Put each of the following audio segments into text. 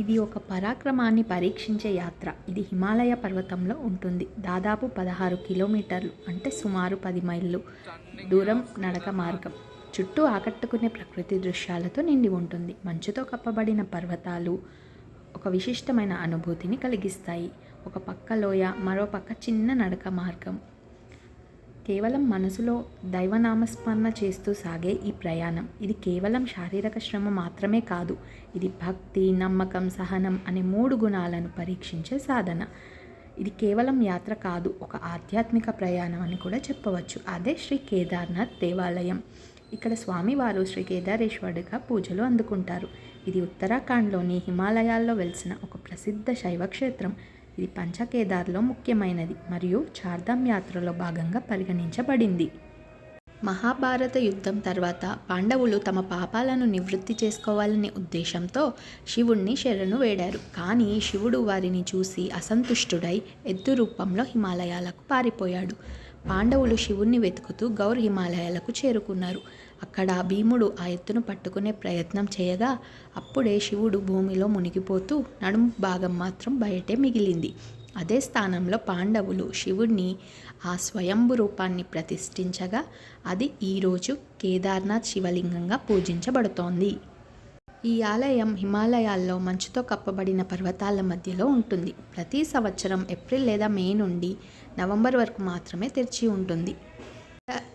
ఇది ఒక పరాక్రమాన్ని పరీక్షించే యాత్ర. ఇది హిమాలయ పర్వతంలో ఉంటుంది. దాదాపు పదహారు కిలోమీటర్లు అంటే సుమారు పది మైళ్ళు దూరం నడక మార్గం. చుట్టూ ఆకట్టుకునే ప్రకృతి దృశ్యాలతో నిండి ఉంటుంది. మంచుతో కప్పబడిన పర్వతాలు ఒక విశిష్టమైన అనుభూతిని కలిగిస్తాయి. ఒక పక్క లోయ మరో పక్క చిన్న నడక మార్గం. కేవలం మనసులో దైవనామస్మరణ చేస్తూ సాగే ఈ ప్రయాణం. ఇది కేవలం శారీరక శ్రమ మాత్రమే కాదు ఇది భక్తి నమ్మకం సహనం అనే మూడు గుణాలను పరీక్షించే సాధన. ఇది కేవలం యాత్ర కాదు ఒక ఆధ్యాత్మిక ప్రయాణం అని కూడా చెప్పవచ్చు. అదే శ్రీ కేదార్నాథ్ దేవాలయం. ఇక్కడ స్వామివారు శ్రీ కేదారేశ్వరుడిగా పూజలు అందుకుంటారు. ఇది ఉత్తరాఖండ్లోని హిమాలయాల్లో వెలిసిన ఒక ప్రసిద్ధ శైవ క్షేత్రం ఇది పంచకేదార్లో ముఖ్యమైనది మరియు చార్ధామ్ యాత్రలో భాగంగా పరిగణించబడింది. మహాభారత యుద్ధం తర్వాత పాండవులు తమ పాపాలను నివృత్తి చేసుకోవాలనే ఉద్దేశంతో శివుణ్ణి శరణు వేడారు. కానీ శివుడు వారిని చూసి అసంతుష్టుడై ఎద్దు రూపంలో హిమాలయాలకు పారిపోయాడు. పాండవులు శివుణ్ణి వెతుకుతూ గౌర్ హిమాలయాలకు చేరుకున్నారు. అక్కడ భీముడు ఆ ఎత్తును పట్టుకునే ప్రయత్నం చేయగా అప్పుడే శివుడు భూమిలో మునిగిపోతూ నడుము భాగం మాత్రం బయటే మిగిలింది. అదే స్థానంలో పాండవులు శివుణ్ణి ఆ స్వయంభు రూపాన్ని ప్రతిష్ఠించగా అది ఈరోజు కేదార్నాథ్ శివలింగంగా పూజించబడుతోంది. ఈ ఆలయం హిమాలయాల్లో మంచుతో కప్పబడిన పర్వతాల మధ్యలో ఉంటుంది. ప్రతి సంవత్సరం ఏప్రిల్ లేదా మే నుండి నవంబర్ వరకు మాత్రమే తెరిచి ఉంటుంది.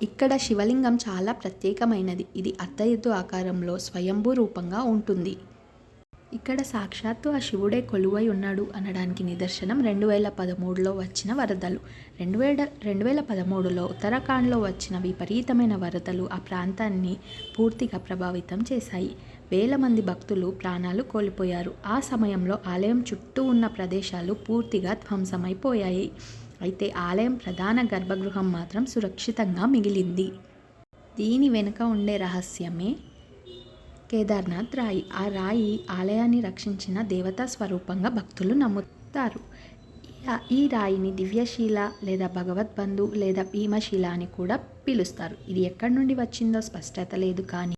ఇక్కడ శివలింగం చాలా ప్రత్యేకమైనది. ఇది అర్ధ ఎత్తు ఆకారంలో స్వయంభూ రూపంగా ఉంటుంది. ఇక్కడ సాక్షాత్తు ఆ శివుడే కొలువై ఉన్నాడు అనడానికి నిదర్శనం రెండు వేల పదమూడులో వచ్చిన వరదలు. రెండు వేల రెండు వేల పదమూడులో ఉత్తరాఖండ్లో వచ్చిన విపరీతమైన వరదలు ఆ ప్రాంతాన్ని పూర్తిగా ప్రభావితం చేశాయి. వేల మంది భక్తులు ప్రాణాలు కోల్పోయారు. ఆ సమయంలో ఆలయం చుట్టూ ఉన్న ప్రదేశాలు పూర్తిగా ధ్వంసమైపోయాయి. అయితే ఆలయం ప్రధాన గర్భగృహం మాత్రం సురక్షితంగా మిగిలింది. దీని వెనుక ఉండే రహస్యమే కేదార్నాథ్ రాయి. ఆ రాయి ఆలయాన్ని రక్షించిన దేవతా స్వరూపంగా భక్తులు నమ్ముతారు. ఈ రాయిని దివ్యశీల లేదా భగవద్బంధు లేదా భీమశీల అని కూడా పిలుస్తారు. ఇది ఎక్కడి నుండి వచ్చిందో స్పష్టత లేదు కానీ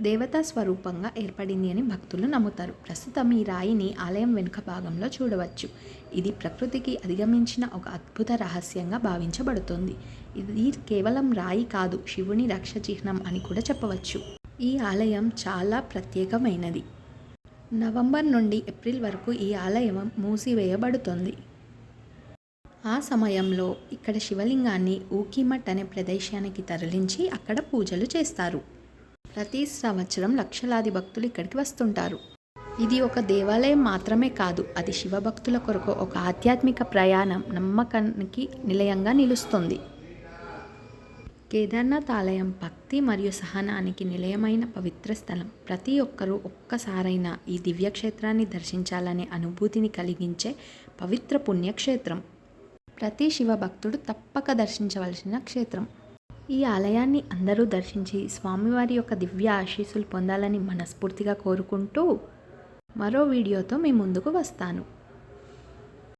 దేవతా స్వరూపంగా ఏర్పడింది అని భక్తులు నమ్ముతారు. ప్రస్తుతం ఈ రాయిని ఆలయం వెనుక భాగంలో చూడవచ్చు. ఇది ప్రకృతికి అధిగమించిన ఒక అద్భుత రహస్యంగా భావించబడుతుంది. ఇది కేవలం రాయి కాదు శివుని రక్ష చిహ్నం అని కూడా చెప్పవచ్చు. ఈ ఆలయం చాలా ప్రత్యేకమైనది. నవంబర్ నుండి ఏప్రిల్ వరకు ఈ ఆలయం మూసివేయబడుతుంది. ఆ సమయంలో ఇక్కడ శివలింగాన్ని ఊకిమట్ అనే ప్రదేశానికి తరలించి అక్కడ పూజలు చేస్తారు. ప్రతి సంవత్సరం లక్షలాది భక్తులు ఇక్కడికి వస్తుంటారు. ఇది ఒక దేవాలయం మాత్రమే కాదు అది శివభక్తుల కొరకు ఒక ఆధ్యాత్మిక ప్రయాణం నమ్మకానికి నిలయంగా నిలుస్తుంది. కేదార్నాథ్ ఆలయం భక్తి మరియు సహనానికి నిలయమైన పవిత్ర స్థలం. ప్రతి ఒక్కరూ ఒక్కసారైనా ఈ దివ్యక్షేత్రాన్ని దర్శించాలనే అనుభూతిని కలిగించే పవిత్ర పుణ్యక్షేత్రం. ప్రతి శివ భక్తుడు తప్పక దర్శించవలసిన క్షేత్రం. ఈ ఆలయాన్ని అందరూ దర్శించి స్వామివారి యొక్క దివ్య ఆశీస్సులు పొందాలని మనస్ఫూర్తిగా కోరుకుంటూ మరో వీడియోతో మీ ముందుకు వస్తాను.